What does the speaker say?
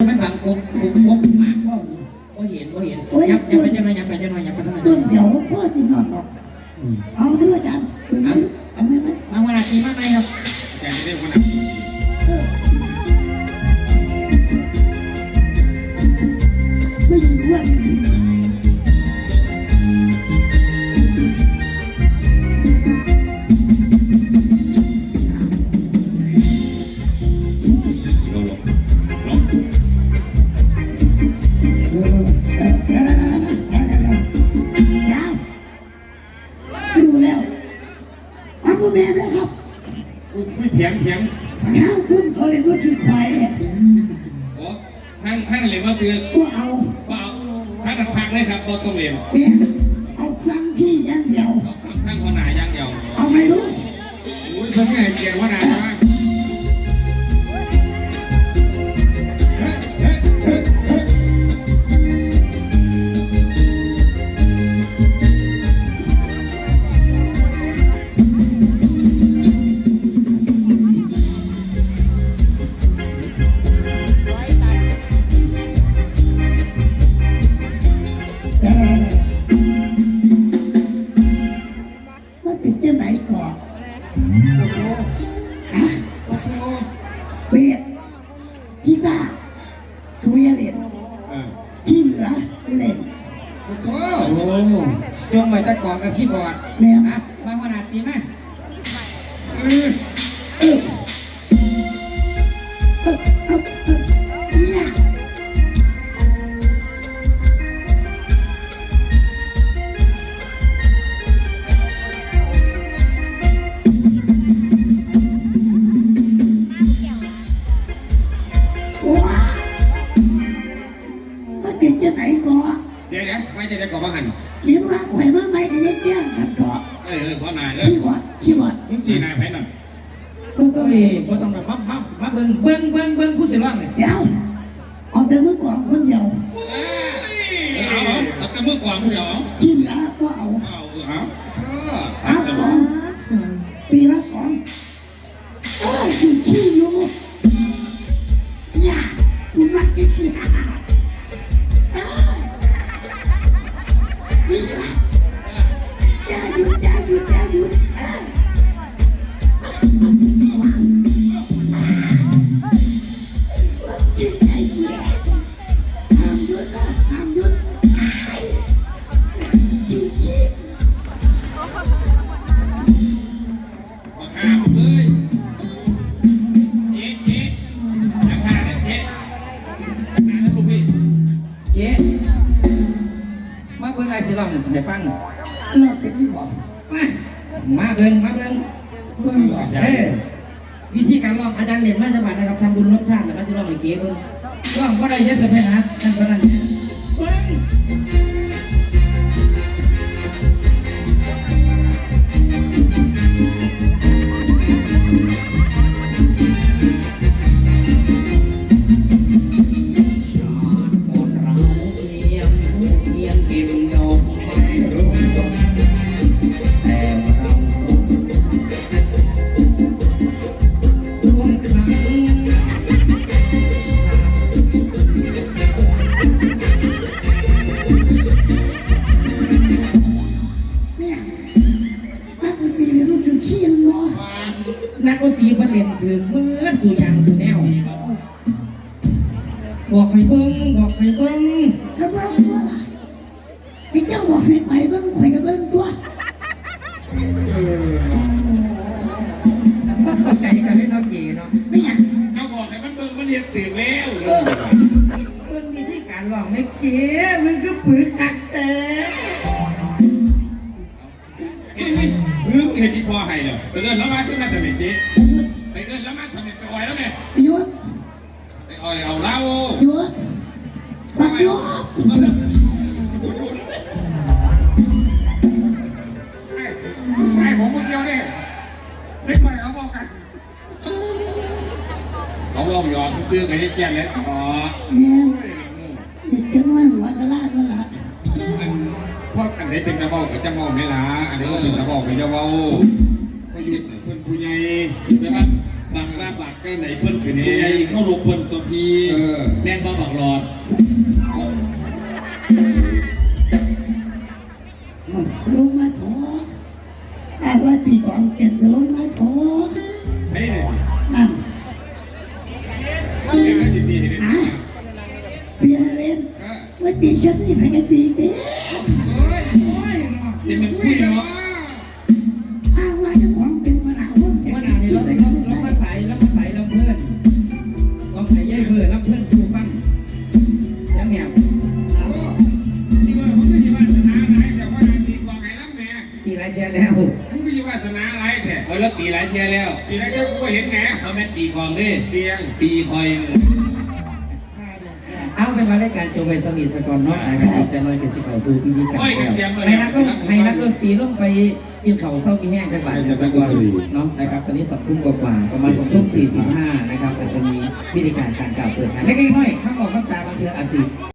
มันบังกบกบกบหมากพ่อก็เห็นก็เห็นยับยับไปจังหน่อยยับไปจังหน่อยยับไปจังหน่อยต้นเดี๋ยวพ่อจะนอนหรอกอืมเอาเถอะอาจารย์เอาเอาไหมไหมมาวันอาทิตย์มาไหมครับแกจะได้คนหนักเออไม่ยินด้วยเรา เถียงเถียงข้าวคุณเขาเรียกว่าคือควายโอ้ท่านท่านเรียนว่าคือว่าเอาว่าเอาท่านพักเลยครับบอต้องเรียนเนี่ยเอาฟังที่อยังเดียวท่านคนไหนย่างเดียว เอาไม่รู้โอ้ยเพิ่งไงเกียรว่านานมากว่า เคลียร์เล่นเออที่เหลือเล่นโอ้โหโอ้จงไว้ตะกอนกับคีย์บอร์ดแม่นะมาวันอาทิตย์มาเออเออเออเออเอ หันเรียกว่าข่อยมาไม่ได้แจ้งกันก่อนเออเออพ่อนายเลยชีวัดชีวัดมึงสีนายแพ้น่ะมันก็เฮ้มียบ่ต้องมามามาเบิ่งเบิ่งเบิ่งเบิ่งผู้สิร้องเลยเดี๋ยวเอาแต่เมื่อก่อนคนเดียวเอาเอาเอาแต่มือก่อนผู้เดียวเอาที่เหลือก็เอาเอาเอาเอาเอาสขมอองงปีละสองเออคือขี้อยู่อย่ เจ๊มาเบิ่งไอ้สิร้องให้ฟังเราเป็นที่บอกมามาเบิ่งมาเบิ่งเบื้องหลังเอ้ยวิธีการร้องอาจารย์เรียนมาจากบ้านนะครับทำบุญร่วมชาติแล้วก็สิร้องให้เก๋เบิ่งร้องบ่ได้เยอะสิไปหาท่านพนัน บอกให้เบิ้งบอกให้เบิ้งกระเบื้องตัวละไอ้เจ้าบอกให้ไข่เบิ้งไข่กระเบื้องตัวก็เข้าใจกันเล่นเอาเก๋เนาะไม่อยากเขาบอกให้มันเบิ่งมันเรียนตื่นแล้วเออเบิ้งวิธีการร้องไม่เก๋มันคือปือสักแต่เห็นไหมเฮ้ยเห็นที่พ่อให้เหรอไปเกินแล้วมาขึ้นมาแต่ไม่เจ๊ไปเกินแล้วมาทำไมไปอ่อยแล้วแม่หยุดไปอ่อยเอาเหล้าห ยุดปักหยุดใช่ผมคนเดียวเนี่ยเล็กไปเขาบอกกันเขาลองหยอกซื้อไงที่เจียนเลยอ๋อเนี่ยอีกจะน้อยหัวกระลาดแล้วล่ะพวกอันนี้เป็นกระบอกกับจะมองไม่ละอันนี้ก็เป็นกระบอกเป็นจะเบาก็ยุดเพื่อนผู้ใหญ่ใช่ไหมบักว่าบักก็ไหนเพิ่นคือนี่เข้าลงเพิ่นตัวพี่เออแม่นบ่บักหลอด ลงมาขอถ้าว่าตีกองเก่งก็ลงมาขอให้เลยนั่นเด็กก็สิมีเห็นไมเปียเล่นว่าตีฉันนี่ใครกันตีเด้โอ้ยโอ้ยนี่มันคุยเนาะถ้าว่าจะของเป็นมะนาวว่าแกเมื่อหนานี้เราได้เราเรามาใส่เรามาใส่เราเพื่อนเราใส่ย่ายเพื่อนเราเพื่อน ทีไรแท้แล้วผมก็สิวาสนาหลายแต่เอาแล้วตีหลายเทียแล้วตีไรก็กูเห็นแหมเขาแม่นตีกลองดิเตียงตีคอยเอาเป็นว่ารายการโจมไปสมีสกอนเนาะนะครับอีกจะน้อยเป็นสิเขาสู่พิธีกรรมแล้วให้นักก็ให้นักดนตรีลงไปกินเขาวเศร้ามีแห้งจังหวัดเนี่ยสกอนเนาะนะครับตอนนี้สองทุ่มกว่าๆประมาณสองทุ่มสี่สิบห้านะครับอาจจะมีพิธีการการกล่าวเปิดงานเล็กๆน้อยๆข้ามบอกข้ามจาบางเทืออาจสิ